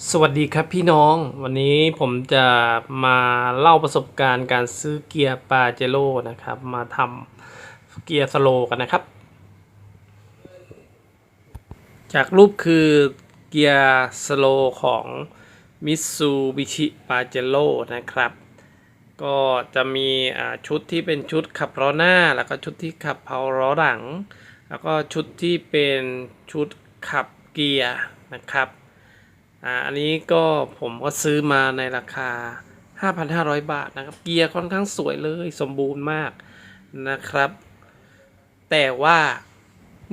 สวัสดีครับพี่น้องวันนี้ผมจะมาเล่าประสบการณ์การซื้อเกียร์ปาเจโร่นะครับ มาทำเกียร์สโลกันนะครับ จากรูปคือเกียร์สโลของ Mitsubishi Pajero นะครับ ก็จะมีชุดที่เป็นชุดขับล้อหน้า แล้วก็ชุดที่ขับเพาล้อหลัง แล้วก็ชุดที่เป็นชุดขับเกียร์นะครับ อ่าอันนี้ก็ผมก็ซื้อมาในราคา 5,500 บาทนะครับ เกียร์ค่อนข้างสวยเลยสมบูรณ์มากนะครับ แต่ว่า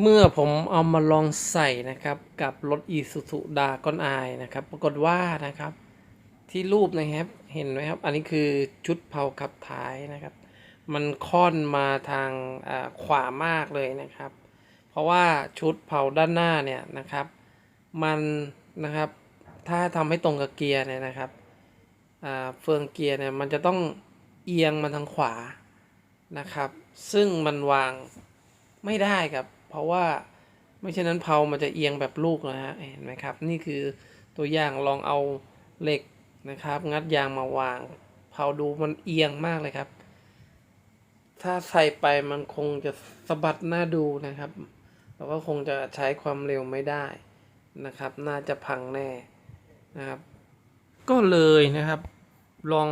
เมื่อผมเอามาลองใส่นะครับกับรถ Isuzu d a g o n i นะครับ ปรากฏว่านะครับที่รูปนะครับเห็นไหมครับ อันนี้คือชุดเผาขับท้ายนะครับ มันค่อนมาทางอ่าขวามากเลยนะครับ เพราะว่าชุดเผาด้านหน้าเนี่ยนะครับ มันนะครับ ถ้าทำให้ตรงกับเกียร์เนี่ยนะครับเฟืองเกียร์เนี่ยมันจะต้องเอียงมาทางขวานะครับ ซึ่งมันวางไม่ได้ครับ เพราะว่าไม่เช่นนั้นเผามันจะเอียงแบบลูกนะฮะเห็นไหมครับ นี่คือตัวอย่างลองเอาเหล็กนะครับ งัดยางมาวางเผาดูมันเอียงมากเลยครับ ถ้าใส่ไปมันคงจะสะบัดหน้าดูนะครับแล้วก็คงจะใช้ความเร็วไม่ได้นะครับ น่าจะพังแน่ นะครับ ก็เลยนะครับ ลอง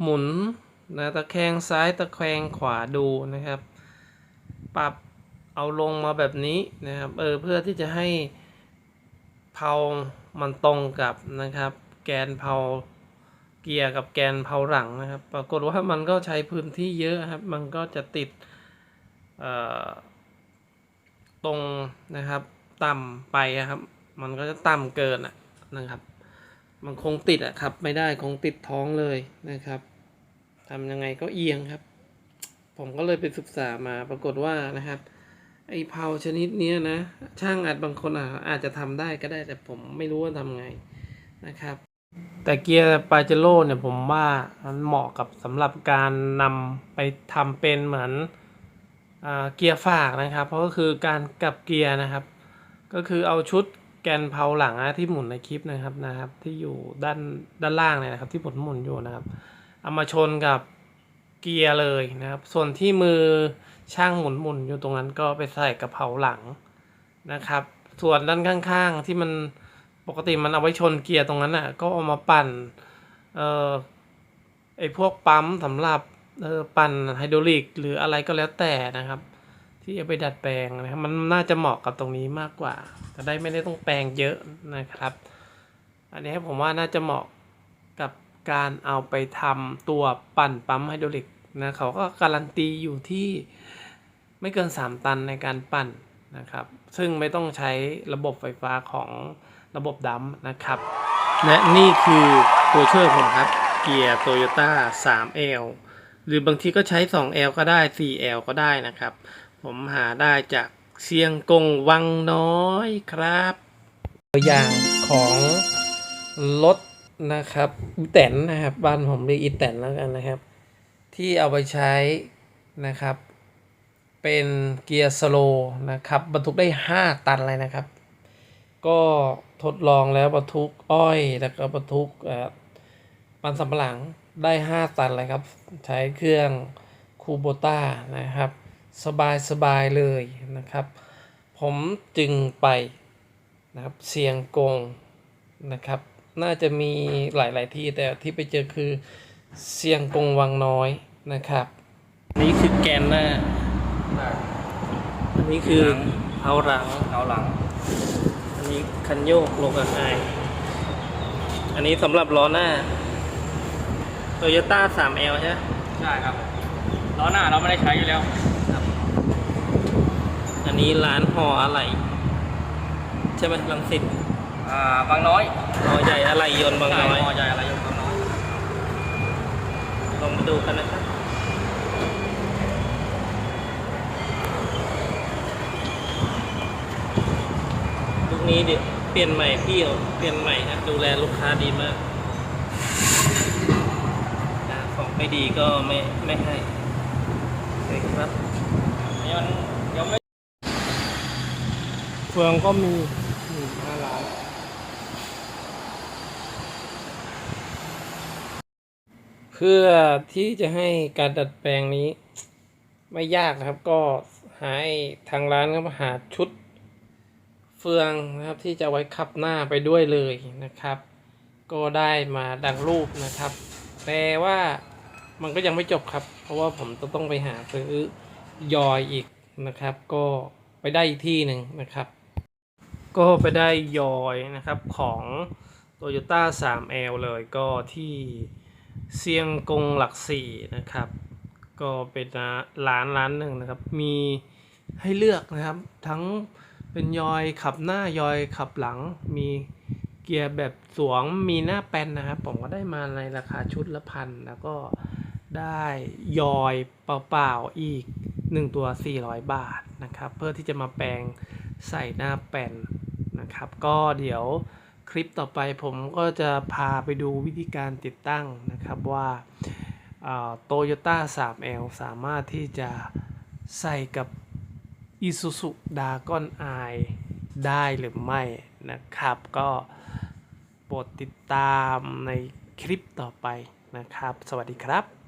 หมุนนะตะแคงซ้ายตะแคงขวาดูนะครับ ปรับเอาลงมาแบบนี้นะครับเออเพื่อที่จะให้เพามันตรงกับนะครับ แกนเพาเกียร์กับแกนเพาหลังนะครับ ปรากฏว่ามันก็ใช้พื้นที่เยอะครับ มันก็จะติดตรงนะครับ ต่ำไปครับ มันก็จะต่ำเกินนะครับ มันคงติดอะครับ ไม่ได้คงติดท้องเลยนะครับทำยังไงก็เอียงครับ ผมก็เลยไปศึกษามาปรากฏว่านะครับ ไอ้เพาชนิดเนี้ยนะ ช่างอาจบางคนอาจจะทำได้ก็ได้แต่ผมไม่รู้ว่าทำไงนะครับ แต่เกียร์ปาเจโร่เนี่ยผมว่ามันเหมาะกับสำหรับการนำไปทำเป็นเหมือนอเกียร์ฝากนะครับ เพราะก็คือการกลับเกียร์นะครับ ก็คือเอาชุด แกนเพาหลังนะที่หมุนในคลิปนะครับนะครับ ที่อยู่ด้านด้านล่างเนี่ยนะครับ ที่ผมหมุนอยู่นะครับเอามาชนกับเกียร์เลยนะครับ ส่วนที่มือช่างหมุนหมุนอยู่ตรงนั้นก็ไปใส่กับเพราหลังนะครับ ส่วนด้านข้างๆที่มันปกติมันเอาไว้ชนเกียร์ตรงนั้นอะก็เอามาปั่นเอ่อไอพวกปั๊มสำหรับเออปั่นไฮดรอลิกหรืออะไรก็แล้วแต่นะครับ ที่เอาไปดัดแปลงนะครับ มันน่าจะเหมาะกับตรงนี้มากกว่า จะได้ไม่ได้ต้องแปลงเยอะนะครับ อันนี้ผมว่าน่าจะเหมาะกับการเอาไปทำตัวปั่นปั๊มไฮดรอลิกนะเขาก็การันตีอยู่ที่ไม่เกิน 3 ตันในการปั่นนะครับ ซึ่งไม่ต้องใช้ระบบไฟฟ้าของระบบดัมนะครับและนี่คือตัวช่วยผมครับ เกียร์ Toyota 3L หรือบางทีก็ใช้ 2L ก็ได้ 4L ก็ได้นะครับ ผมหาได้จากเชียงกงวังน้อยครับตัวอย่างของรถนะครับอีแตนนะครับ บ้านผมเรียกอีแตนแล้วกันนะครับ ที่เอาไปใช้นะครับ เป็นเกียร์สโลนะครับบรรทุกได้ 5 ตันเลยนะครับ ก็ทดลองแล้วบรรทุกอ้อยแล้วก็บรรทุกอ่อมันสำปะหลังได้ 5 ตันเลยครับ ใช้เครื่องคูโบต้านะครับ สบายสบายเลยนะครับ ผมจึงไปนะครับเสียงกงนะครับ น่าจะมีหลาย ๆ ที่แต่ที่ไปเจอคือเสียงกงวังน้อยนะครับ นี่คือแกนหน้าอันนี้คือเท้าหลังเอาหลัง อันนี้คันโยกลงกับไออันนี้สำหรับล้อหน้า Toyota 3L ใช่ไหมใช่ครับล้อหน้าเราไม่ได้ใช้อยู่แล้ว อันนี้ร้านห่ออะไร ใช่ไหมลังสิตอ่าบางน้อยห่อใหญ่อะไรยนต์บางน้อยใช่พอใจอะไรอยู่บางน้อยลองมาดูกันนะครับลูกนี้เดี๋ยวเปลี่ยนใหม่พี่เอาเปลี่ยนใหม่นะดูแลลูกค้าดีมากนะของไม่ดีก็ไม่ไม่ให้โอเคครับนี่มันยังไม่เเฟืองก็มีหน้าร้านเพื่อที่จะให้การดัดแปลงนี้ ไม่ยากนะครับ ก็ให้ทางร้านก็มาหาชุดเฟืองนะครับ ที่จะไว้ขับหน้าไปด้วยเลยนะครับ ก็ได้มาดังรูปนะครับ แต่ว่ามันก็ยังไม่จบครับ เพราะว่าผมจะต้องไปหาซื้อยอยอีกนะครับ ก็ไปได้อีกที่หนึ่งนะครับ ก็ไปได้ยอยนะครับของ Toyota 3L เลยก็ที่เซียงกงหลักสี่นะครับ ก็เป็นร้านร้านหนึ่งนะครับ มีให้เลือกนะครับ ทั้งเป็นยอยขับหน้ายอยขับหลัง มีเกียร์แบบสวงมีหน้าแป้นนะครับ ผมก็ได้มาในราคาชุดละพันแล้วก็ได้ยอยเปล่าๆอีก 1 ตัว 400 บาทนะครับ เพื่อที่จะมาแปลงใส่หน้าแป้น ครับ ก็เดี๋ยวคลิปต่อไปผมก็จะพาไปดูวิธีการติดตั้งนะครับว่าโตโยต้า 3L สามารถที่จะใส่กับ Isuzu d a g o n i ได้หรือไม่นะครับ ก็โปรดติดตามในคลิปต่อไปนะครับ สวัสดีครับ